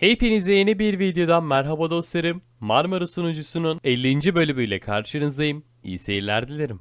Hepinize yeni bir videodan merhaba dostlarım. Marmara sunucusunun 50. bölümüyle karşınızdayım. İyi seyirler dilerim.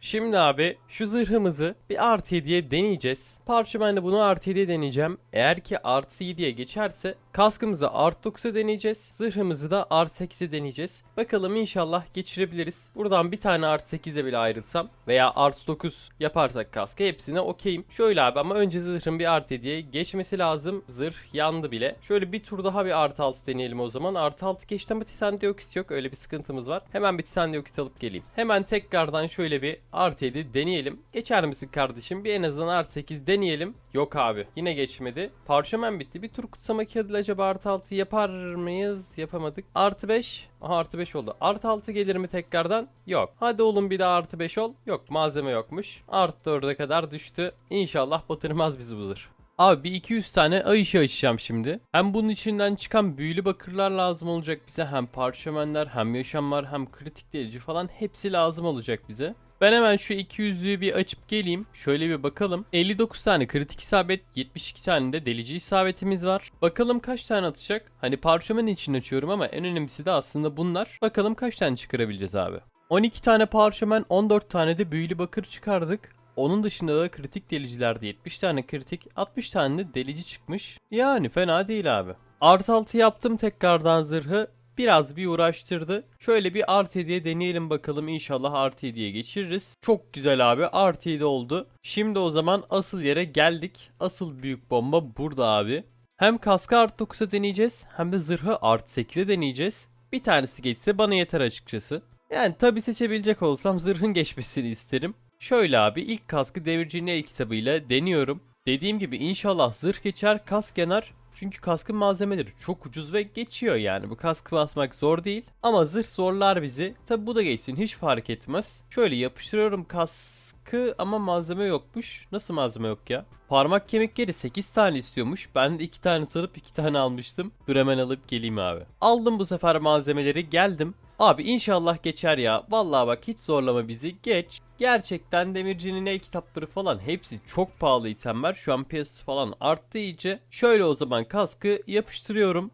Şimdi abi şu zırhımızı bir artı 7'ye deneyeceğiz. Parchment'le bunu artı 7'ye deneyeceğim. Eğer ki artı 7'ye geçerse kaskımızı artı 9'a deneyeceğiz. Zırhımızı da artı 8'e deneyeceğiz. Bakalım inşallah geçirebiliriz. Buradan bir tane artı 8'e bile ayrılsam veya artı 9 yaparsak kaskı hepsine okeyim. Şöyle abi ama önce zırhın bir artı 7'ye geçmesi lazım. Zırh yandı bile. Şöyle bir tur daha bir artı 6 deneyelim o zaman. Artı 6 geçti ama titan dioksit yok. Öyle bir sıkıntımız var. Hemen bir titan dioksit alıp geleyim. Hemen tekrardan şöyle bir artı 7 deneyelim. Geçer misin kardeşim? Bir en azından artı 8 deneyelim. Yok abi. Yine geçmedi. Parşömen bitti. Bir tur kutsama kağıdıyla acaba artı 6 yapar mıyız? Yapamadık. Artı 5. Aha artı 5 oldu. Artı 6 gelir mi tekrardan? Yok. Hadi oğlum bir daha artı 5 ol. Yok malzeme yokmuş. Artı 4'e kadar düştü. İnşallah batırmaz bizi bu. Abi bir 200 tane ay ışığı açacağım şimdi. Hem bunun içinden çıkan büyülü bakırlar lazım olacak bize. Hem parşömenler hem yaşamlar hem kritik delici falan hepsi lazım olacak bize. Ben hemen şu 200'lüğü bir açıp geleyim. Şöyle bir bakalım. 59 tane kritik isabet, 72 tane de delici isabetimiz var. Bakalım kaç tane atacak? Hani parşömen için açıyorum ama en önemlisi de aslında bunlar. Bakalım kaç tane çıkarabileceğiz abi. 12 tane parşömen, 14 tane de büyülü bakır çıkardık. Onun dışında da kritik delicilerde 70 tane kritik, 60 tane de delici çıkmış. Yani fena değil abi. Artı 6 yaptım tekrardan zırhı. Biraz bir uğraştırdı. Şöyle bir artı 7'ye deneyelim bakalım inşallah artı 7'ye geçiririz. Çok güzel abi artı 7 oldu. Şimdi o zaman asıl yere geldik. Asıl büyük bomba burada abi. Hem kaskı artı 9'a deneyeceğiz hem de zırhı artı 8'e deneyeceğiz. Bir tanesi geçse bana yeter açıkçası. Yani tabi seçebilecek olsam zırhın geçmesini isterim. Şöyle abi ilk kaskı devircinin el kitabıyla deniyorum. Dediğim gibi inşallah zırh geçer kask yanar. Çünkü kaskın malzemeleri çok ucuz ve geçiyor yani. Bu kaskı basmak zor değil. Ama zırh zorlar bizi. Tabi bu da geçsin hiç fark etmez. Şöyle yapıştırıyorum kaskı ama malzeme yokmuş. Nasıl malzeme yok ya? Parmak kemikleri 8 tane istiyormuş. Ben de 2 tane sarıp 2 tane almıştım. Dur hemen alıp geleyim abi. Aldım bu sefer malzemeleri geldim. Abi inşallah geçer ya. Vallahi bak hiç zorlama bizi. Geç. Gerçekten demircinin el kitapları falan hepsi çok pahalı itemler. Şu an piyasası falan arttı iyice. Şöyle o zaman kaskı yapıştırıyorum.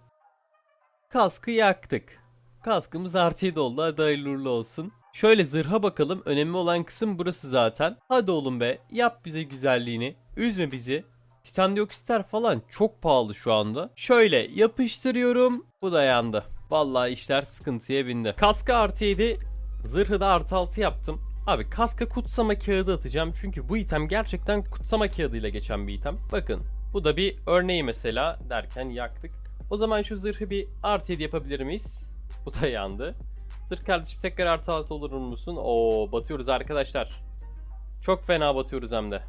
Kaskı yaktık. Kaskımız artı 7 oldu. Hadi hayırlı uğurlu olsun. Şöyle zırha bakalım. Önemli olan kısım burası zaten. Hadi oğlum be. Yap bize güzelliğini. Üzme bizi. Titan dioksitler falan çok pahalı şu anda. Şöyle yapıştırıyorum. Bu da yandı. Vallahi işler sıkıntıya bindi. Kaska artı 7, zırhı da artı 6 yaptım. Abi kaska kutsama kağıdı atacağım çünkü bu item gerçekten kutsama kağıdıyla geçen bir item. Bakın bu da bir örneği mesela derken yaktık. O zaman şu zırhı bir artı 7 yapabilir miyiz? Bu da yandı. Zırh kardeşim tekrar artı 6 olur musun? Oo batıyoruz arkadaşlar. Çok fena batıyoruz hem de.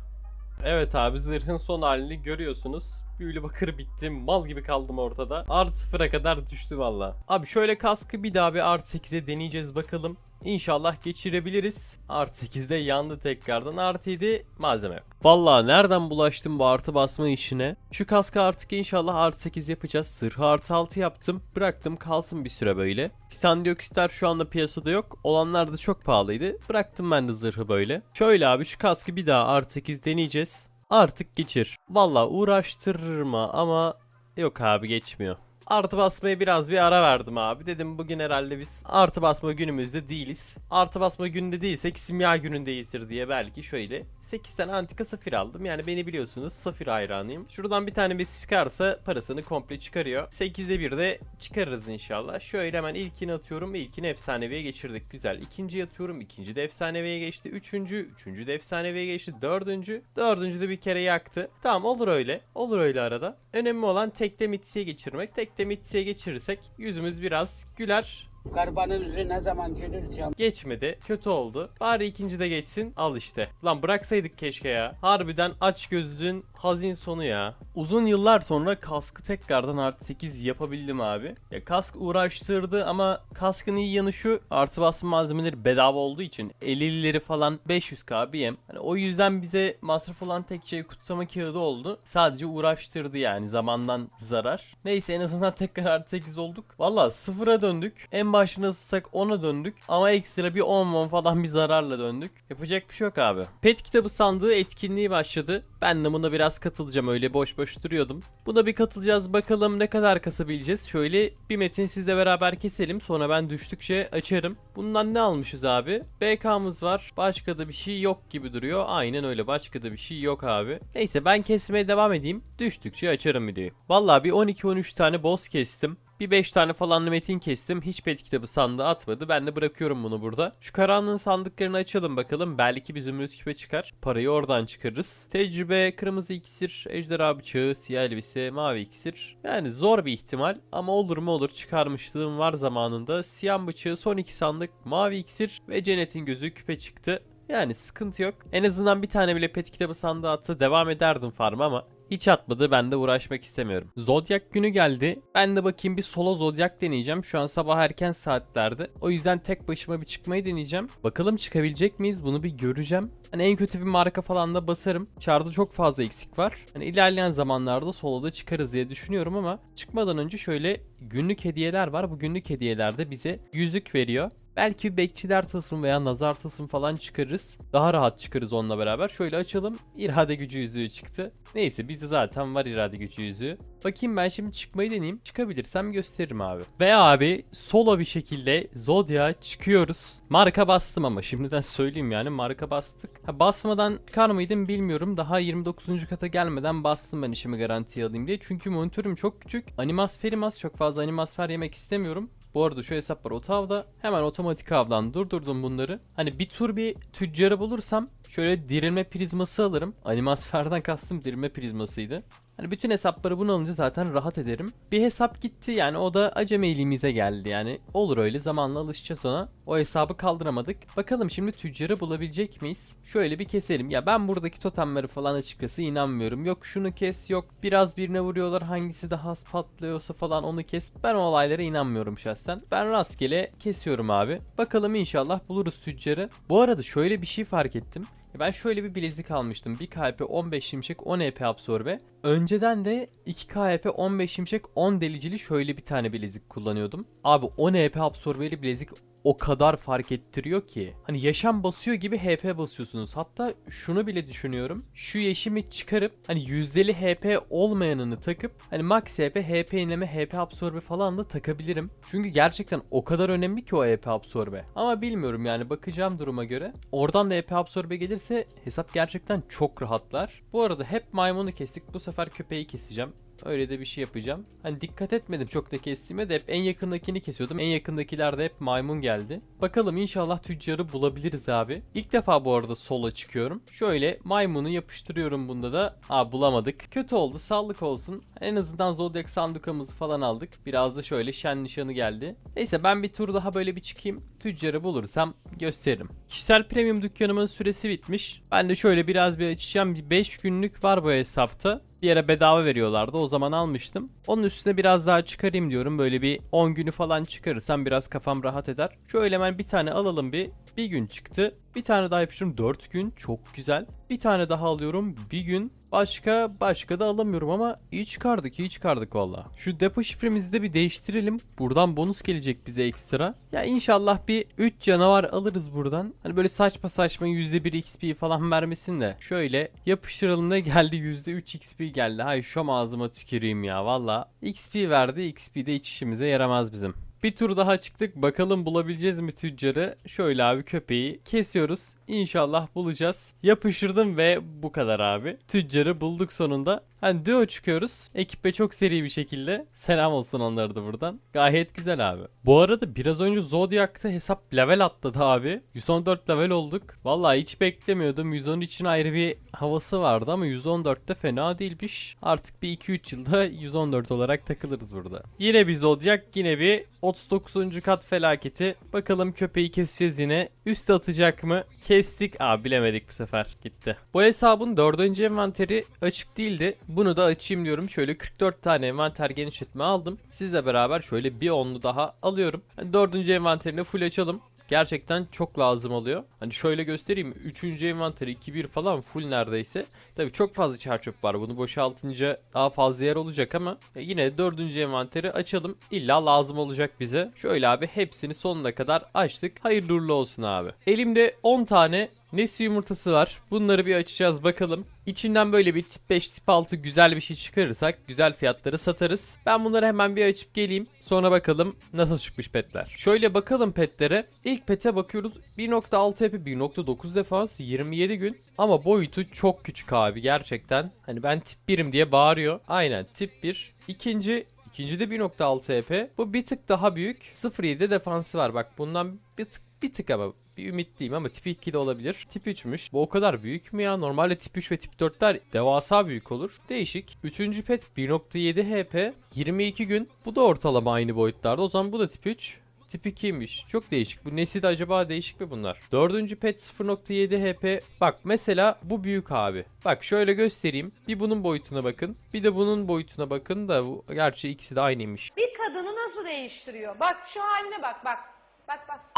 Evet abi zırhın son halini görüyorsunuz. Büyülü bakır bitti. Mal gibi kaldım ortada. Artı sıfıra kadar düştü valla. Abi şöyle kaskı bir daha bir artı 8'e deneyeceğiz bakalım. İnşallah geçirebiliriz. Artı 8'de yandı tekrardan. Artı 7 malzeme yok. Valla nereden bulaştım bu artı basma işine? Şu kaskı artık inşallah artı 8 yapacağız. Zırhı artı 6 yaptım. Bıraktım kalsın bir süre böyle. Titan dioksitler şu anda piyasada yok. Olanlar da çok pahalıydı. Bıraktım ben de zırhı böyle. Şöyle abi şu kaskı bir daha artı 8 deneyeceğiz. Artık geçir. Valla uğraştırma ama yok abi geçmiyor. Artı basmaya biraz bir ara verdim abi. Dedim bugün herhalde biz artı basma günümüzde değiliz. Artı basma gününde değilsek simya günündeyizdir diye belki şöyle 8 tane antika safir aldım. Yani beni biliyorsunuz safir hayranıyım. Şuradan bir tane bir çıkarsa parasını komple çıkarıyor. 8'de bir de çıkarırız inşallah. Şöyle hemen ilkini atıyorum. İlkini efsaneviye geçirdik. Güzel. İkinci atıyorum. İkinci de efsaneviye geçti. Üçüncü. Üçüncü de efsaneviye geçti. Dördüncü. Dördüncü de bir kere yaktı. Tamam olur öyle. Olur öyle arada. Önemli olan tekte mitsiye geçirmek. Tekte mitsiye geçirirsek yüzümüz biraz güler. Karbanınızı ne zaman gelireceğim? Geçmedi. Kötü oldu. Bari ikinci de geçsin. Al işte. Lan bıraksaydık keşke ya. Harbiden aç gözlüğün hazin sonu ya. uzun yıllar sonra kaskı tekrardan artı 8 yapabildim abi. Ya kask uğraştırdı ama kaskın iyi yanı şu artı basma malzemeleri bedava olduğu için 50'leri falan 500k BM. Hani o yüzden bize masraf olan tek şey kutsama kağıdı oldu. Sadece uğraştırdı yani zamandan zarar. Neyse en azından tekrar artı 8 olduk. Valla sıfıra döndük. En başına ısıtsak 10'a döndük. Ama ekstra bir 10 10 falan bir zararla döndük. Yapacak bir şey yok abi. Pet kitabı sandığı etkinliği başladı. Ben de buna biraz katılacağım öyle boş boş duruyordum. Buna bir katılacağız bakalım ne kadar kasabileceğiz. Şöyle bir metin sizle beraber keselim sonra ben düştükçe açarım. Bundan ne almışız abi? BK'mız var. Başka da bir şey yok gibi duruyor. Aynen öyle başka da bir şey yok abi. Neyse ben kesmeye devam edeyim. Düştükçe açarım videoyu. Vallahi bir 12-13 tane boss kestim. Bir 5 tane falan metin kestim. Hiç pet kitabı sandığı atmadı. Ben de bırakıyorum bunu burada. Şu karanlığın sandıklarını açalım bakalım. Belki bir zümrüt küpe çıkar. Parayı oradan çıkarırız. Tecrübe, kırmızı iksir, ejderha bıçağı, siyah elbise, mavi iksir. Yani zor bir ihtimal ama olur mu olur çıkarmışlığım var zamanında. Siyah bıçağı, son iki sandık, mavi iksir ve cennetin gözü küpe çıktı. Yani sıkıntı yok. En azından bir tane bile pet kitabı sandığı atsa devam ederdim farma ama hiç atmadı ben de uğraşmak istemiyorum. Zodyak günü geldi. Ben de bakayım bir solo zodyak deneyeceğim. Şu an sabah erken saatlerde. O yüzden tek başıma bir çıkmayı deneyeceğim. Bakalım çıkabilecek miyiz bunu bir göreceğim. Hani en kötü bir marka falan da basarım. Çarda çok fazla eksik var. Hani ilerleyen zamanlarda soloda çıkarız diye düşünüyorum ama çıkmadan önce şöyle günlük hediyeler var. Bu günlük hediyelerde bize yüzük veriyor. Belki bekçiler tılsım veya nazar tılsım falan çıkarırız. Daha rahat çıkarız onunla beraber. Şöyle açalım. İrade gücü yüzüğü çıktı. Neyse bizde zaten var irade gücü yüzüğü. Bakayım ben şimdi çıkmayı deneyeyim. Çıkabilirsem gösteririm abi. Ve abi solo bir şekilde Zodiac'a çıkıyoruz. Marka bastım ama şimdiden söyleyeyim yani marka bastık. Ha, basmadan çıkar mıydım bilmiyorum. Daha 29. kata gelmeden bastım ben işimi garantiye alayım diye. Çünkü monitörüm çok küçük. Animas ferimas çok fazla animasfer yemek istemiyorum. Bu arada şu hesap var otavda. Hemen otomatik avdan durdurdum bunları. Hani bir tur bir tüccarı bulursam şöyle dirilme prizması alırım. Animasferden kastım dirilme prizmasıydı. Hani bütün hesapları bunu alınca zaten rahat ederim. Bir hesap gitti yani o da acemiliğimize geldi yani. Olur öyle zamanla alışacağız ona. O hesabı kaldıramadık. Bakalım şimdi tüccarı bulabilecek miyiz? Şöyle bir keselim. Ya ben buradaki totemleri falan açıkçası inanmıyorum. Yok şunu kes yok biraz birine vuruyorlar hangisi daha az patlıyorsa falan onu kes. Ben o olaylara inanmıyorum şahsen. Ben rastgele kesiyorum abi. Bakalım inşallah buluruz tüccarı. Bu arada şöyle bir şey fark ettim. Ben şöyle bir bilezik almıştım. 1 KP 15 şimşek 10 EP absorbe. Önceden de 2 KP 15 şimşek 10 delicili şöyle bir tane bilezik kullanıyordum. Abi 10 EP absorbeli bilezik o kadar fark ettiriyor ki. Hani yaşam basıyor gibi HP basıyorsunuz. Hatta şunu bile düşünüyorum. Şu yeşimi çıkarıp hani yüzdeli HP olmayanını takıp hani max HP, HP inleme, HP absorbe falan da takabilirim. Çünkü gerçekten o kadar önemli ki o HP absorbe. Ama bilmiyorum yani bakacağım duruma göre. Oradan da HP absorbe gelirse hesap gerçekten çok rahatlar. Bu arada hep maymunu kestik. Bu sefer köpeği keseceğim. Öyle de bir şey yapacağım. Hani dikkat etmedim çok da kestiğime de hep en yakındakini kesiyordum. En yakındakilerde hep maymun geldi. Bakalım inşallah tüccarı bulabiliriz abi. İlk defa bu arada sola çıkıyorum. Şöyle maymunu yapıştırıyorum bunda da. Aa bulamadık. Kötü oldu sağlık olsun. En azından Zodiac sandukamızı falan aldık. Biraz da şöyle şen nişanı geldi. Neyse ben bir tur daha böyle bir çıkayım. Tüccarı bulursam gösteririm. Kişisel premium dükkanımın süresi bitmiş. Ben de şöyle biraz bir açacağım. Bir 5 günlük var bu hesapta. Bir yere bedava veriyorlardı. O zaman almıştım. Onun üstüne biraz daha çıkarayım diyorum. Böyle bir 10 günü falan çıkarırsam biraz kafam rahat eder. Şöyle hemen bir tane alalım bir. Bir gün çıktı. Bir tane daha yapıştırıyorum 4 gün. Çok güzel. Bir tane daha alıyorum bir gün. Başka başka da alamıyorum ama iyi çıkardık iyi çıkardık valla. Şu depo şifremizi de bir değiştirelim. Buradan bonus gelecek bize ekstra. Ya inşallah bir 3 canavar alırız buradan. Hani böyle saçma saçma %1 XP falan vermesin de. Şöyle yapıştıralım da geldi %3 XP geldi. Hay şu ağzıma tüküreyim ya valla. XP verdi XP de hiç işimize yaramaz bizim. Bir tur daha çıktık. Bakalım bulabileceğiz mi tüccarı? Şöyle abi köpeği kesiyoruz. İnşallah bulacağız. Yapıştırdım ve bu kadar abi. Tüccarı bulduk sonunda. Hani duo çıkıyoruz. Ekiple çok seri bir şekilde. Selam olsun onlara da buradan. Gayet güzel abi. Bu arada biraz önce Zodiac'ta hesap level atladı abi. 114 level olduk. Vallahi hiç beklemiyordum. 110 için ayrı bir havası vardı ama 114'te fena değilmiş. Artık bir 2-3 yılda 114 olarak takılırız burada. Yine bir Zodiac yine bir 39. kat felaketi. Bakalım köpeği keseceğiz yine. Üste atacak mı? Kestik. Aa bilemedik bu sefer. Gitti. Bu hesabın 4. envanteri açık değildi. Bunu da açayım diyorum. Şöyle 44 tane envanter genişletme aldım. Sizle beraber şöyle bir onlu daha alıyorum. Hani dördüncü envanterini full açalım. Gerçekten çok lazım oluyor. Hani şöyle göstereyim. Üçüncü envanteri 2-1 falan full neredeyse. Tabi çok fazla çerçöp var. Bunu boşaltınca daha fazla yer olacak ama e, yine dördüncü envanteri açalım. İlla lazım olacak bize. Şöyle abi hepsini sonuna kadar açtık. Hayırlı uğurlu olsun abi. Elimde 10 tane Nesi yumurtası var. Bunları bir açacağız bakalım. İçinden böyle bir tip 5 tip 6 güzel bir şey çıkarırsak güzel fiyatları satarız. Ben bunları hemen bir açıp geleyim. Sonra bakalım nasıl çıkmış petler. Şöyle bakalım petlere. İlk pete bakıyoruz. 1.6 hepi 1.9 defans 27 gün. Ama boyutu çok küçük abi gerçekten. Hani ben tip 1'im diye bağırıyor. Aynen tip 1. İkinci İkinci de 1.6 EP. Bu bir tık daha büyük. 0.7 defansı var. Bak bundan bir tık bir tık ama bir ümitliyim ama tip 2 de olabilir. Tip 3'müş. Bu o kadar büyük mü ya? Normalde tip 3 ve tip 4'ler devasa büyük olur. Değişik. Üçüncü pet 1.7 HP. 22 gün. Bu da ortalama aynı boyutlarda. O zaman bu da tip 3. Tip 2'ymiş. Çok değişik. Bu nesi de acaba değişik mi bunlar? Dördüncü pet 0.7 HP. Bak mesela bu büyük abi. Bak şöyle göstereyim. Bir bunun boyutuna bakın. Bir de bunun boyutuna bakın da bu gerçi ikisi de aynıymış. Bir kadını nasıl değiştiriyor? Bak şu haline bak bak. Bak bak.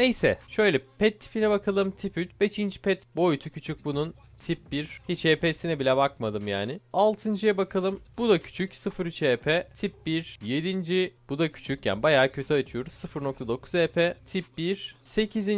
Neyse şöyle pet tipine bakalım tip 3. 5. pet boyutu küçük bunun. Tip 1. Hiç EP'sine bile bakmadım yani. 6.ya bakalım. Bu da küçük. 0.3 EP. Tip 1. 7. Bu da küçük. Yani bayağı kötü açıyoruz. 0.9 EP. Tip 1. 8.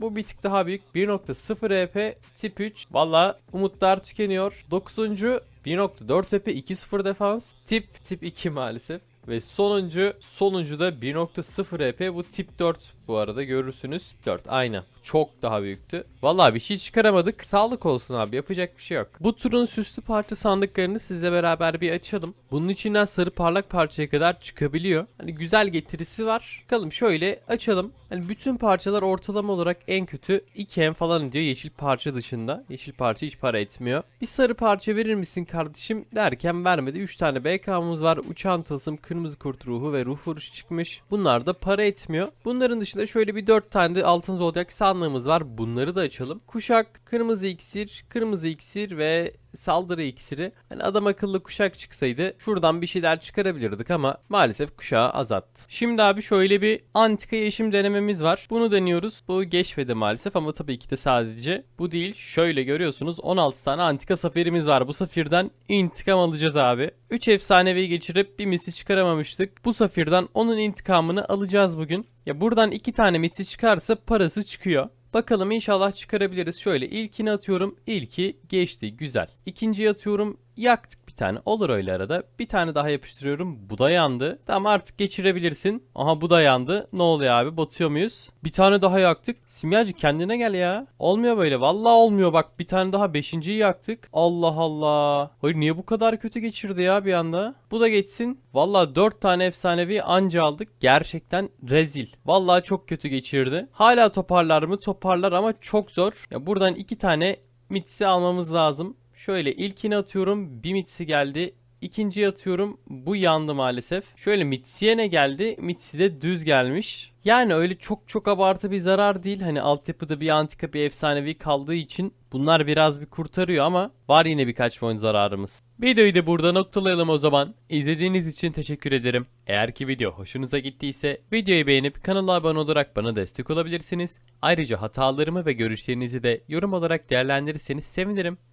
Bu bir tık daha büyük. 1.0 EP. Tip 3. Valla umutlar tükeniyor. 9. 1.4 EP. 2.0 defans. Tip tip 2 maalesef. Ve sonuncu sonuncu da 1.0 EP bu tip 4 bu arada görürsünüz. 4 aynen. Çok daha büyüktü. Vallahi bir şey çıkaramadık. Sağlık olsun abi yapacak bir şey yok. Bu turun süslü parça sandıklarını sizle beraber bir açalım. Bunun içinden sarı parlak parçaya kadar çıkabiliyor. Hani güzel getirisi var. Bakalım şöyle açalım. Hani bütün parçalar ortalama olarak en kötü 2M falan diyor yeşil parça dışında. Yeşil parça hiç para etmiyor. Bir sarı parça verir misin kardeşim derken vermedi. 3 tane BK'mız var. Uçan tılsım, kırmızı kurt ruhu ve ruh vuruşu çıkmış. Bunlar da para etmiyor. Bunların dışında şöyle bir 4 tane de altın zodyak sandığımız var. Bunları da açalım. Kuşak, kırmızı iksir, kırmızı iksir ve saldırı iksiri. Hani adam akıllı kuşak çıksaydı şuradan bir şeyler çıkarabilirdik ama maalesef kuşağı azalttı. Şimdi abi şöyle bir antika yeşim denememiz var. Bunu deniyoruz. Bu geçmedi maalesef ama tabii ki de sadece bu değil. Şöyle görüyorsunuz 16 tane antika safirimiz var. Bu safirden intikam alacağız abi. 3 efsanevi geçirip bir misli çıkaramamıştık. Bu safirden onun intikamını alacağız bugün. Ya buradan 2 tane misli çıkarsa parası çıkıyor. Bakalım inşallah çıkarabiliriz. Şöyle ilkini atıyorum. İlki geçti. Güzel. İkinciyi atıyorum. Yaktık bir tane. Olur öyle arada. Bir tane daha yapıştırıyorum. Bu da yandı. Tamam artık geçirebilirsin. Aha bu da yandı. Ne oluyor abi? Batıyor muyuz? Bir tane daha yaktık. Simyacı kendine gel ya. Olmuyor böyle. Vallahi olmuyor. Bak bir tane daha beşinciyi yaktık. Allah Allah. Hayır niye bu kadar kötü geçirdi ya bir anda? Bu da geçsin. Vallahi 4 tane efsanevi anca aldık. Gerçekten rezil. Vallahi çok kötü geçirdi. Hala toparlar mı? Toparlar ama çok zor. Ya buradan 2 tane mitsi almamız lazım. Şöyle ilkini atıyorum. Bir mitsi geldi. İkinciyi atıyorum. Bu yandı maalesef. Şöyle Mitsi'ye ne geldi? Mitsi de düz gelmiş. Yani öyle çok çok abartı bir zarar değil. Hani altyapıda bir antika bir efsanevi kaldığı için bunlar biraz bir kurtarıyor ama var yine birkaç fon zararımız. Videoyu da burada noktalayalım o zaman. İzlediğiniz için teşekkür ederim. Eğer ki video hoşunuza gittiyse videoyu beğenip kanala abone olarak bana destek olabilirsiniz. Ayrıca hatalarımı ve görüşlerinizi de yorum olarak değerlendirirseniz sevinirim.